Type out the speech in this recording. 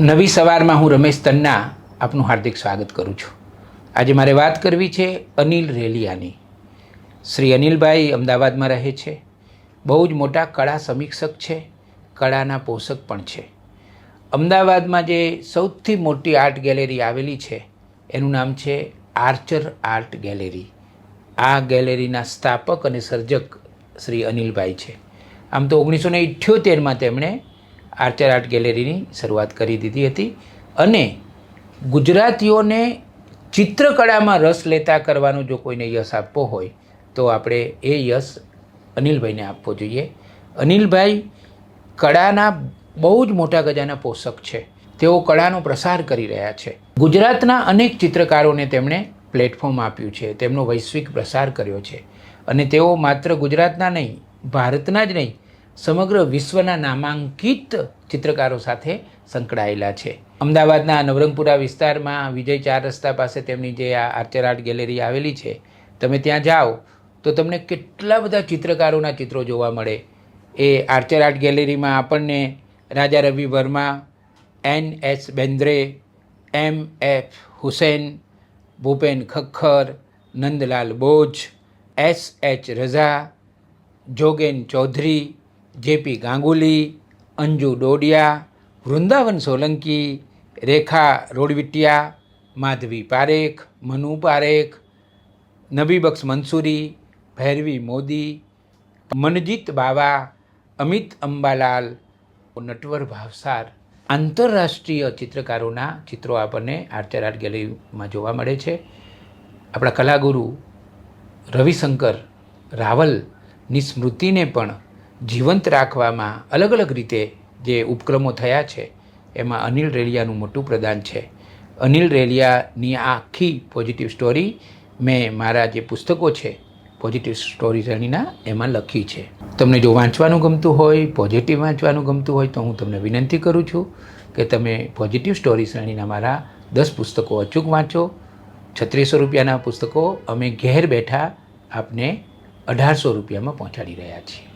નવી સવારમાં હું રમેશ તન્ના આપનું હાર્દિક સ્વાગત કરું છું. આજે મારે વાત કરવી છે અનિલ રેલિયાની. શ્રી અનિલભાઈ અમદાવાદમાં રહે છે. બહુ જ મોટા કળા સમીક્ષક છે, કળાના પોષક પણ છે. અમદાવાદમાં જે સૌથી મોટી આર્ટ ગેલેરી આવેલી છે, એનું નામ છે આર્ચર આર્ટ ગેલેરી. આ ગેલેરીના સ્થાપક અને સર્જક શ્રી અનિલભાઈ છે. આમ તો ઓગણીસો ને ઇઠ્યોતેરમાં તેમણે આર્ચર આર્ટ ગેલેરીની શરૂઆત કરી દીધી હતી અને ગુજરાતીઓને ચિત્રકળામાં રસ લેતા કરવાનો જો કોઈને યશ આપવો હોય, તો આપણે એ યશ અનિલભાઈને આપવો જોઈએ. અનિલભાઈ કળાના બહુ જ મોટા ગજાના પોષક છે. તેઓ કળાનો પ્રસાર કરી રહ્યા છે. ગુજરાતના અનેક ચિત્રકારોને તેમણે પ્લેટફોર્મ આપ્યું છે. તેમનો વૈશ્વિક પ્રસાર કર્યો છે. અને તેઓ માત્ર ગુજરાતના નહીં, ભારતના જ નહીં સમગ્ર વિશ્વના નામાંકિત ચિત્રકારો સાથે સંકળાયેલા છે. અમદાવાદના નવરંગપુરા વિસ્તારમાં વિજય ચાર રસ્તા પાસે તેમની જે આ આર્ચર આર્ટ ગેલેરી આવેલી છે, તમે ત્યાં જાઓ તો તમને કેટલા બધા ચિત્રકારોના ચિત્રો જોવા મળે. એ આર્ચર આર્ટ ગેલેરીમાં આપણને Raja Ravi Varma, N S Bendre, M F Hussain, Bhupen Khakhar Nandlal Bose, S H Raza, Jogen Chowdhury JP Ganguly, Anju Dodiya, Vrindavan Solanki, Rekha Rodwittiya, Madhvi Parekh, Manu Parekh Nabibakhsh Mansuri, Bhairavi Modi, Manjit Bawa, Amit Ambalal, Natwar Bhavsar આંતરરાષ્ટ્રીય ચિત્રકારોના ચિત્રો આપણને Archer art ગેલેરીમાં જોવા મળે છે. આપણા કલાગુરુ રવિશંકર રાવલની સ્મૃતિને પણ જીવંત રાખવામાં અલગ અલગ રીતે જે ઉપક્રમો થયા છે, એમાં અનિલ રેલિયાનું મોટું પ્રદાન છે. અનિલ રેલિયાની આ આખી પોઝિટિવ સ્ટોરી મેં મારા જે પુસ્તકો છે પોઝિટિવ સ્ટોરી શ્રેણીના એમાં લખી છે. તમને જો વાંચવાનું ગમતું હોય પોઝિટિવ વાંચવાનું ગમતું હોય, તો હું તમને વિનંતી કરું છું કે તમે પોઝિટિવ સ્ટોરી શ્રેણીના મારા દસ પુસ્તકો અચૂક વાંચો. છત્રીસો રૂપિયાના પુસ્તકો અમે ઘેર બેઠા આપને અઢારસો રૂપિયામાં પહોંચાડી રહ્યા છીએ.